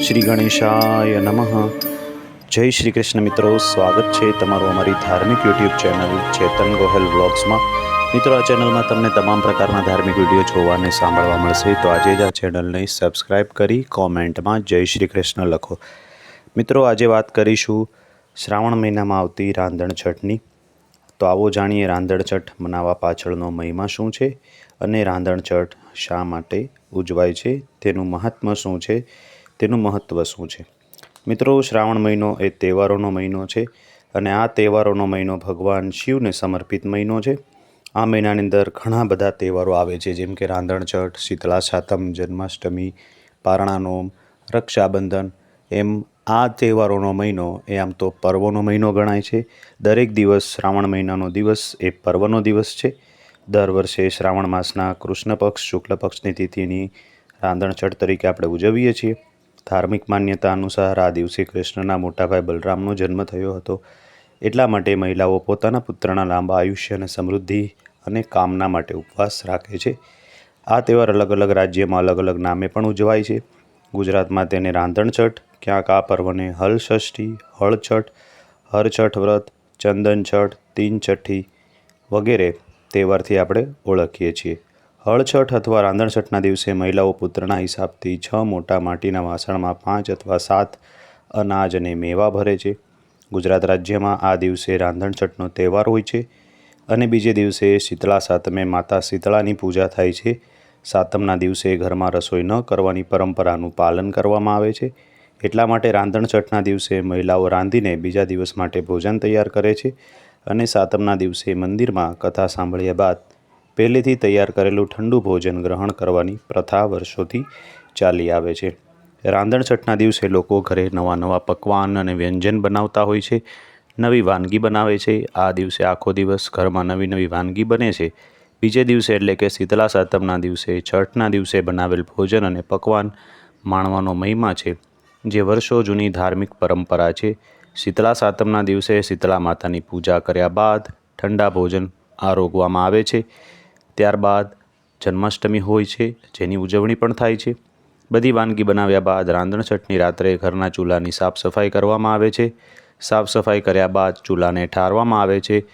શ્રી ગણેશાય નમઃ. જય શ્રી કૃષ્ણ મિત્રો, સ્વાગત છે તમારું અમારી ધાર્મિક યુટ્યુબ ચેનલ ચેતન ગોહેલ વ્લોગ્સમાં. મિત્રો, આ ચેનલમાં તમને તમામ પ્રકારના ધાર્મિક વીડિયો જોવા અને સાંભળવા મળશે, તો આજે જ આ ચેનલને સબસ્ક્રાઈબ કરી કોમેન્ટમાં જય શ્રી કૃષ્ણ લખો. મિત્રો, આજે વાત કરીશું શ્રાવણ મહિનામાં આવતી રાંધણ છઠની. તો આવો જાણીએ રાંધણછઠ મનાવવા પાછળનો મહિમા શું છે અને રાંધણ છઠ શા માટે ઉજવાય છે, તેનું મહાત્મ શું છે, તેનું મહત્ત્વ શું છે? મિત્રો, શ્રાવણ મહિનો એ તહેવારોનો મહિનો છે અને આ તહેવારોનો મહિનો ભગવાન શિવને સમર્પિત મહિનો છે. આ મહિનાની અંદર ઘણા બધા તહેવારો આવે છે, જેમ કે રાંધણ છઠ શીતળા સાતમ, જન્માષ્ટમી પારણા નોમ રક્ષાબંધન એમ આ તહેવારોનો મહિનો, એ આમ તો પર્વોનો મહિનો ગણાય છે. દરેક દિવસ શ્રાવણ મહિનાનો દિવસ, એ પર્વનો દિવસ છે. દર વર્ષે શ્રાવણ માસના કૃષ્ણ પક્ષ, શુક્લ પક્ષની તિથિની રાંધણછઠ તરીકે આપણે ઉજવીએ છીએ. ધાર્મિક માન્યતા અનુસાર આ દિવસે કૃષ્ણના મોટાભાઈ બલરામનો જન્મ થયો હતો. એટલા માટે મહિલાઓ પોતાના પુત્રના લાંબા આયુષ્ય અને સમૃદ્ધિ અને કામના માટે ઉપવાસ રાખે છે. આ તહેવાર અલગ અલગ રાજ્યમાં અલગ અલગ નામે પણ ઉજવાય છે. ગુજરાતમાં તેને રાંધણછઠ ક્યાંક આ પર્વને હલષષ્ઠી હળછઠ હળ છઠ, હર છઠ વ્રત, ચંદન છઠ, તીન છઠ્ઠી વગેરે તહેવારથી આપણે ઓળખીએ છીએ. હળછઠ અથવા રાંધણ છઠના દિવસે મહિલાઓ પુત્રના હિસાબથી છ મોટા માટીના વાસણમાં પાંચ અથવા સાત અનાજ અને મેવા ભરે છે. ગુજરાત રાજ્યમાં આ દિવસે રાંધણ છઠનો તહેવાર હોય છે અને બીજે દિવસે શીતળા સાતમે માતા શીતળાની પૂજા થાય છે. સાતમના દિવસે ઘરમાં રસોઈ ન કરવાની પરંપરાનું પાલન કરવામાં આવે છે. એટલા માટે રાંધણ છઠના દિવસે મહિલાઓ રાંધીને બીજા દિવસ માટે ભોજન તૈયાર કરે છે અને સાતમના દિવસે મંદિરમાં કથા સાંભળ્યા બાદ પહેલેથી તૈયાર કરેલું ઠંડુ ભોજન ગ્રહણ કરવાની પ્રથા વર્ષોથી ચાલી આવે છે. રાંધણ છઠના દિવસે લોકો ઘરે નવા નવા પકવાન અને વ્યંજન બનાવતા હોય છે, નવી વાનગી બનાવે છે. આ દિવસે આખો દિવસ ઘરમાં નવી નવી વાનગી બને છે. બીજે દિવસે એટલે કે શીતલા સાતમના દિવસે, છઠના દિવસે બનાવેલ ભોજન અને પકવાન માણવાનો મહિમા છે, જે વર્ષો જૂની ધાર્મિક પરંપરા છે. શીતલા સાતમના દિવસે શીતલા માતાની પૂજા કર્યા બાદ ઠંડા ભોજન આરોગવામાં આવે છે. ત્યારબાદ જન્માષ્ટમી હોય છે, જેની ઉજવણી પણ થાય છે. બધી વાનગી બનાવ્યા બાદ રાંધણ છઠની રાત્રે ઘરના ચૂલાની સાફ સફાઈ કરવામાં આવે છે. સાફ સફાઈ કર્યા બાદ ચૂલાને ઠારવામાં આવે છે.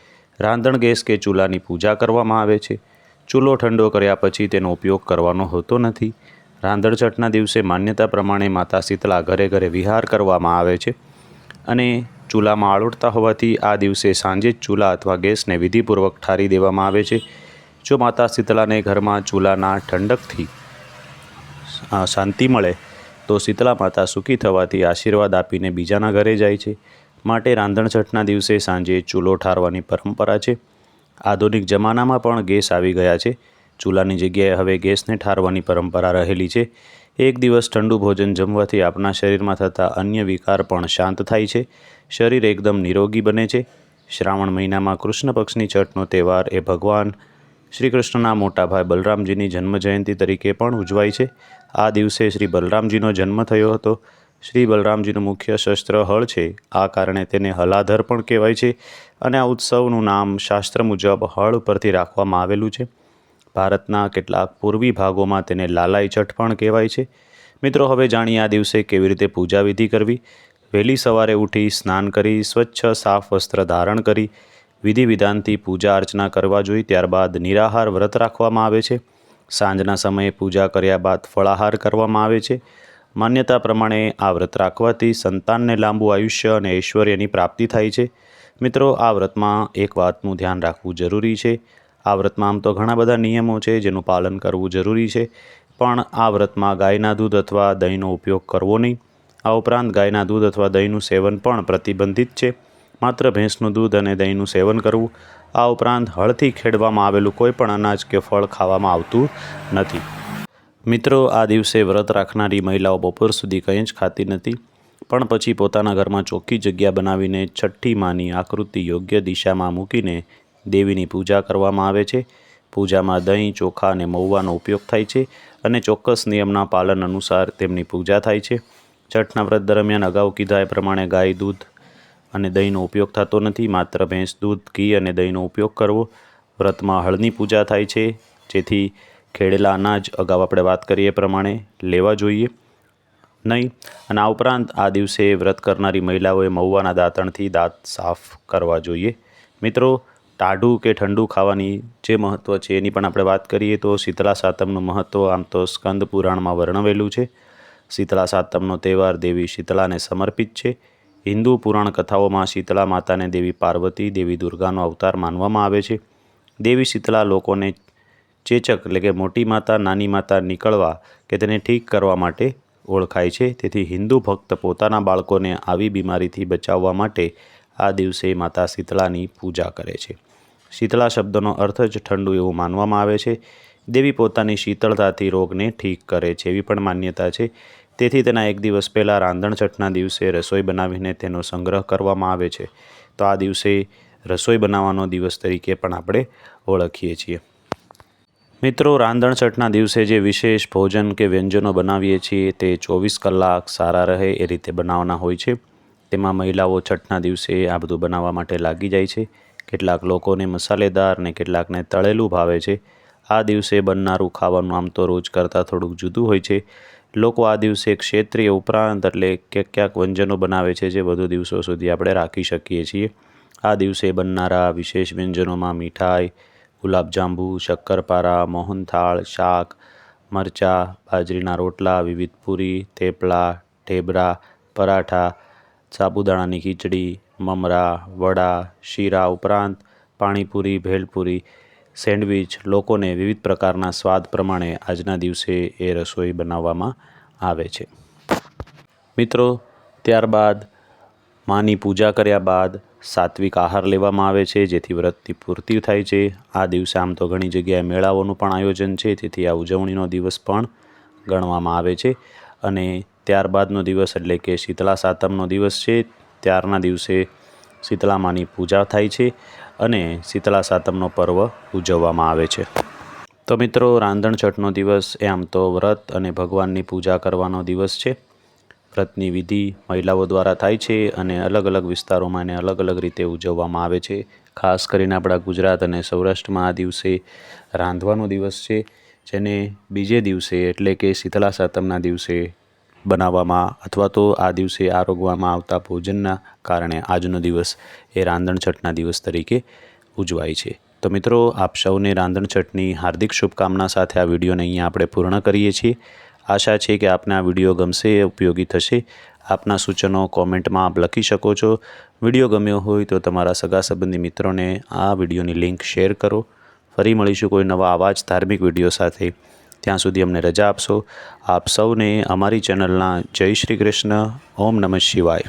રાંધણ ગેસ કે ચૂલાની પૂજા કરવામાં આવે છે. ચૂલો ઠંડો કર્યા પછી તેનો ઉપયોગ કરવાનો હોતો નથી. રાંધણ છઠના દિવસે માન્યતા પ્રમાણે માતા શીતળા ઘરે ઘરે વિહાર કરવામાં આવે છે અને ચૂલામાં આળોટતા હોવાથી આ દિવસે સાંજે જ ચૂલા અથવા ગેસને વિધિપૂર્વક ઠારી દેવામાં આવે છે. જો માતા શીતળાને ઘરમાં ચૂલાના ઠંડકથી શાંતિ મળે, તો શીતળા માતા સુખી થવાથી આશીર્વાદ આપીને બીજાના ઘરે જાય છે. માટે રાંધણ છઠના દિવસે સાંજે ચૂલો ઠારવાની પરંપરા છે. આધુનિક જમાનામાં પણ ગેસ આવી ગયા છે. ચૂલાની જગ્યાએ હવે ગેસને ઠારવાની પરંપરા રહેલી છે. એક દિવસ ઠંડુ ભોજન જમવાથી આપણા શરીરમાં થતા અન્ય વિકાર પણ શાંત થાય છે. શરીર એકદમ નિરોગી બને છે. શ્રાવણ મહિનામાં કૃષ્ણ પક્ષની છઠનો તહેવાર એ ભગવાન શ્રી કૃષ્ણના મોટા ભાઈ બલરામજીની જન્મ જયંતિ તરીકે પણ ઉજવાય છે. આ દિવસે શ્રી બલરામજીનો જન્મ થયો હતો. શ્રી બલરામજીનું મુખ્ય શસ્ત્ર હળ છે. આ કારણે તેને હલાધર પણ કહેવાય છે અને આ ઉત્સવનું નામ શાસ્ત્ર મુજબ હળ પરથી રાખવામાં આવેલું છે. ભારતના કેટલાક પૂર્વી ભાગોમાં તેને લાલાઈ છઠ પણ કહેવાય છે. મિત્રો, હવે જાણીએ આ દિવસે કેવી રીતે પૂજા વિધિ કરવી. વહેલી સવારે ઉઠી સ્નાન કરી, સ્વચ્છ, સાફ વસ્ત્ર ધારણ કરી વિધિ વિધાનથી પૂજા અર્ચના કરવા જોઈએ ત્યારબાદ નિરાહાર વ્રત રાખવામાં આવે છે. સાંજના સમયે પૂજા કર્યા બાદ ફળાહાર કરવામાં આવે છે. માન્યતા પ્રમાણે આ વ્રત રાખવાથી સંતાનને લાંબુ આયુષ્ય અને ઐશ્વર્યની પ્રાપ્તિ થાય છે. મિત્રો, આ વ્રતમાં એક વાતનું ધ્યાન રાખવું જરૂરી છે. આ વ્રતમાં આમ તો ઘણા બધા નિયમો છે જેનું પાલન કરવું જરૂરી છે, પણ આ વ્રતમાં ગાયના દૂધ અથવા દહીંનો ઉપયોગ કરવો નહીં. આ ઉપરાંત ગાયના દૂધ અથવા દહીંનું સેવન પણ પ્રતિબંધિત છે. માત્ર ભેંસનું દૂધ અને દહીંનું સેવન કરવું. આ ઉપરાંત હળથી ખેડવામાં આવેલું કોઈ પણ અનાજ કે ફળ ખાવામાં આવતું નથી. મિત્રો, આ દિવસે વ્રત રાખનારી મહિલાઓ બપોર સુધી કંઈ જ ખાતી નથી, પણ પછી પોતાના ઘરમાં ચોખ્ખી જગ્યા બનાવીને છઠ્ઠી માની આકૃતિ યોગ્ય દિશામાં મૂકીને દેવીની પૂજા કરવામાં આવે છે. પૂજામાં દહીં, ચોખા અને મહુવાનો ઉપયોગ થાય છે અને ચોક્કસ નિયમના પાલન અનુસાર તેમની પૂજા થાય છે. છઠના વ્રત દરમિયાન અગાઉ કીધા એ પ્રમાણે ગાય, દૂધ અને દહીંનો ઉપયોગ થતો નથી, માત્ર ભેંસ, દૂધ, ઘી અને દહીંનો ઉપયોગ કરવો. વ્રતમાં હળની પૂજા થાય છે, જેથી ખેડેલા અનાજ અગાઉ આપણે વાત કરીએ પ્રમાણે લેવા જોઈએ. નહીં, અને આ ઉપરાંત આ દિવસે વ્રત કરનારી મહિલાઓએ મહુવાના દાંતણથી દાંત સાફ કરવા જોઈએ. મિત્રો, ટાઢું કે ઠંડુ ખાવાની જે મહત્ત્વ છે એની પણ આપણે વાત કરીએ તો શીતળા સાતમનું મહત્ત્વ આમ તો સ્કંદ પુરાણમાં વર્ણવેલું છે. શીતળા સાતમનો તહેવાર દેવી શીતળાને સમર્પિત છે. હિન્દુ પુરાણ કથાઓમાં શીતળા માતાને દેવી પાર્વતી, દેવી દુર્ગાનો અવતાર માનવામાં આવે છે. દેવી શીતળા લોકોને ચેચક, એટલે કે મોટી માતા, નાની માતા નીકળવા કે તેને ઠીક કરવા માટે ઓળખાય છે. તેથી હિન્દુ ભક્ત પોતાના બાળકોને આવી બીમારીથી બચાવવા માટે આ દિવસે માતા શીતળાની પૂજા કરે છે. શીતળા શબ્દનો અર્થ જ ઠંડુ એવું માનવામાં આવે છે. દેવી પોતાની શીતળતાથી રોગને ઠીક કરે છે એવી પણ માન્યતા છે. તેથી તેના એક દિવસ પહેલાં રાંધણછઠના દિવસે રસોઈ બનાવીને તેનો સંગ્રહ કરવામાં આવે છે. તો આ દિવસે રસોઈ બનાવવાનો દિવસ તરીકે પણ આપણે ઓળખીએ છીએ. મિત્રો રાંધણછઠના દિવસે જે વિશેષ ભોજન કે વ્યંજનો બનાવીએ છીએ તે ચોવીસ કલાક સારા રહે એ રીતે બનાવવાના હોય છે. તેમાં મહિલાઓ છઠના દિવસે આ બધું બનાવવા માટે લાગી જાય છે. કેટલાક લોકોને મસાલેદાર ને કેટલાકને તળેલું ભાવે છે. આ દિવસે બનનારું ખાવાનું આમ તો રોજ કરતાં થોડુંક જુદું હોય છે. લોકો આ દિવસે ક્ષેત્રીય ઉપરાંત એટલે ક્યાંક ક્યાંક વ્યંજનો બનાવે છે જે વધુ દિવસો સુધી આપણે રાખી શકીએ છીએ. આ દિવસે બનનારા વિશેષ વ્યંજનોમાં મીઠાઈ ગુલાબજાંબુ શક્કરપારા, મોહનથાળ, શાક, મરચાં, બાજરીના રોટલા, વિવિધ પૂરી, થેપલા, ઢેબરા, પરાઠા, સાબુદાણાની ખીચડી, મમરા, વડા, શીરા ઉપરાંત પાણીપુરી, ભેલપુરી, સેન્ડવિચ, લોકોને વિવિધ પ્રકારના સ્વાદ પ્રમાણે આજના દિવસે એ રસોઈ બનાવવામાં આવે છે. મિત્રો, ત્યારબાદ માની પૂજા કર્યા બાદ સાત્વિક આહાર લેવામાં આવે છે, જેથી વ્રતની પૂર્તિ થાય છે. આ દિવસે આમ તો ઘણી જગ્યાએ મેળાઓનું પણ આયોજન છે, તેથી આ ઉજવણીનો દિવસ પણ ગણવામાં આવે છે. અને ત્યારબાદનો દિવસ એટલે કે શીતળા સાતમનો દિવસ છે, ત્યારના દિવસે શીતળામાની પૂજા થાય છે અને શીતળા સાતમનો પર્વ ઉજવવામાં આવે છે. તો મિત્રો રાંધણછઠનો દિવસ એ આમ તો વ્રત અને ભગવાનની પૂજા કરવાનો દિવસ છે. વ્રતની વિધિ મહિલાઓ દ્વારા થાય છે અને અલગ અલગ વિસ્તારોમાં એને અલગ અલગ રીતે ઉજવવામાં આવે છે. ખાસ કરીને આપણા ગુજરાત અને સૌરાષ્ટ્રમાં આ દિવસે રાંધવાનો દિવસ છે, જેને બીજે દિવસે એટલે કે શીતળા સાતમના દિવસે બનાવવામાં અથવા તો આ દિવસે આરોગવામાં આવતા ભોજનના કારણે આજનો દિવસ એ રાંધણ છઠના દિવસ તરીકે ઉજવાય છે. તો મિત્રો, આપ સૌને રાંધણછઠની હાર્દિક શુભકામના સાથે આ વિડીયોને અહીંયા આપણે પૂર્ણ કરીએ છીએ. આશા છે કે આપને આ વીડિયો ગમશે, ઉપયોગી થશે. આપના સૂચનો કોમેન્ટમાં આપ લખી શકો છો. વીડિયો ગમ્યો હોય તો તમારા સગા સંબંધી મિત્રોને આ વિડીયોની લિંક શેર કરો. ફરી મળીશું કોઈ નવા આવા ધાર્મિક વીડિયો સાથે. ત્યાં સુધી અમને રજા આપશો. આપ સૌને અમારી ચેનલના જય શ્રી કૃષ્ણ. ઓમ નમઃ શિવાય.